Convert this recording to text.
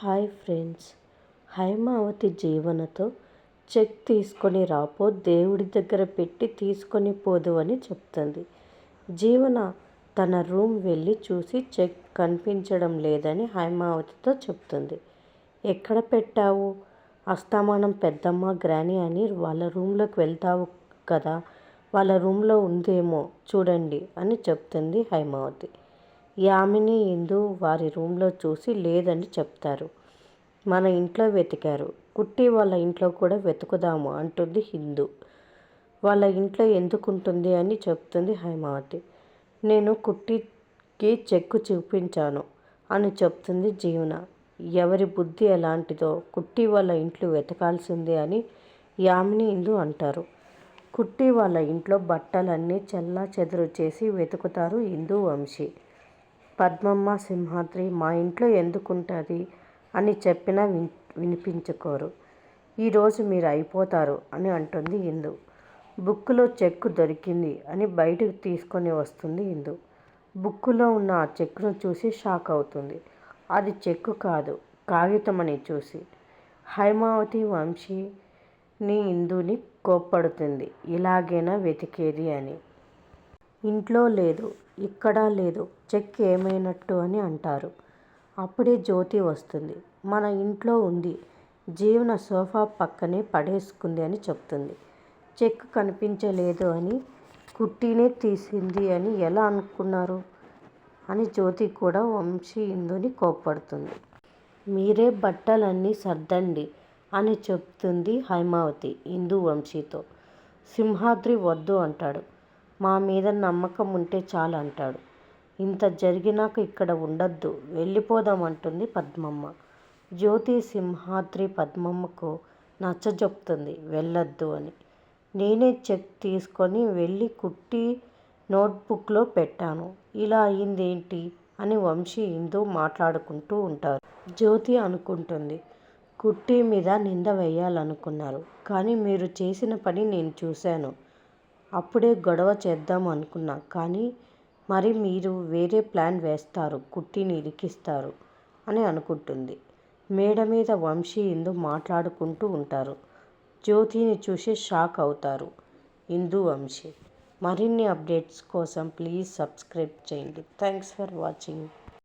Hi friends. Haimavathi జీవనతో check తీసుకొని రాపో దేవుడి దగ్గర పెట్టి తీసుకొని పోదు అని చెప్తుంది. జీవన తన రూమ్ వెళ్ళి చూసి చెక్ కనిపించడం లేదని హైమావతితో చెప్తుంది. ఎక్కడ పెట్టావు? అస్తమానం పెద్దమ్మ గ్రాని అని వాళ్ళ రూమ్లోకి వెళ్తావు కదా వాళ్ళ రూమ్లో ఉందేమో చూడండి అని చెప్తుంది హైమావతి. యామిని ఇందు వారి రూమ్లో చూసి లేదని చెప్తారు. మన ఇంట్లో వెతికారు. కుట్టి వాళ్ళ ఇంట్లో కూడా వెతుకుదాము అంటుంది హిందూ. వాళ్ళ ఇంట్లో ఎందుకుంటుంది అని చెప్తుంది హైమావతి. నేను కుట్టికి చెక్కు చూపించాను అని చెప్తుంది జీవన. ఎవరి బుద్ధి ఎలాంటిదో కుట్టి వాళ్ళ ఇంట్లో వెతకాల్సిందే అని యామిని ఇందు అంటారు. కుట్టి వాళ్ళ ఇంట్లో బట్టలన్నీ చెల్లా చెదురు చేసి వెతుకుతారు హిందూ వంశీ. పద్మమ్మ సింహాద్రి మా ఇంట్లో ఎందుకుంటుంది? అని చెప్పినా విన్ వినిపించుకోరు. ఈరోజు మీరు అయిపోతారు అని అంటుంది ఇందు. బుక్కులో చెక్కు దొరికింది అని బయటకు తీసుకొని వస్తుంది ఇందు. బుక్కులో ఉన్న ఆ చెక్కును చూసి షాక్ అవుతుంది. అది చెక్కు కాదు కాగితం అని చూసి. హైమావతి వంశీని ఇందుని కోప్పడుతుంది. ఇలాగైనా వెతికేది అని. ఇంట్లో లేదు ఇక్కడా లేదు చెక్ ఏమైనట్టు అని అంటారు. అప్పుడే జ్యోతి వస్తుంది. మన ఇంట్లో ఉంది. జీవన సోఫా పక్కనే పడేసుకుంది అని చెప్తుంది. చెక్ కనిపించలేదు అని కుట్టినే తీసింది అని ఎలా అనుకున్నారు? అని జ్యోతి కూడా వంశీ ఇందుని కోప్పడుతుంది. మీరే బట్టలన్నీ సర్దండి అని చెప్తుంది హైమావతి ఇందు వంశీతో. సింహాద్రి వద్దు అంటాడు. మా మీద నమ్మకం ఉంటే చాలు అంటాడు. ఇంత జరిగినాక ఇక్కడ ఉండొద్దు వెళ్ళిపోదామంటుంది పద్మమ్మ. జ్యోతి సింహాద్రి పద్మమ్మకు నచ్చజెప్తుంది వెళ్ళొద్దు అని. నేనే చెక్ తీసుకొని వెళ్ళి కుట్టి నోట్బుక్లో పెట్టాను. ఇలా అయిందేంటి అని వంశీ ఇందు మాట్లాడుకుంటూ ఉంటారు. జ్యోతి అనుకుంటుంది కుట్టి మీద నింద వేయాలనుకున్నారు. కానీ మీరు చేసిన పని నేను చూశాను. అప్పుడే గొడవ చేద్దాం అనుకున్నా. కానీ మరి మీరు వేరే ప్లాన్ వేస్తారు. కుట్టిని ఇరికిస్తారు అని అనుకుంటుంది. మేడ మీద వంశీ ఇందు మాట్లాడుకుంటూ ఉంటారు. జ్యోతిని చూసి షాక్ అవుతారు. ఇందు వంశీ మరిన్ని అప్డేట్స్ కోసం ప్లీజ్ సబ్స్క్రైబ్ చేయండి. Thanks for watching.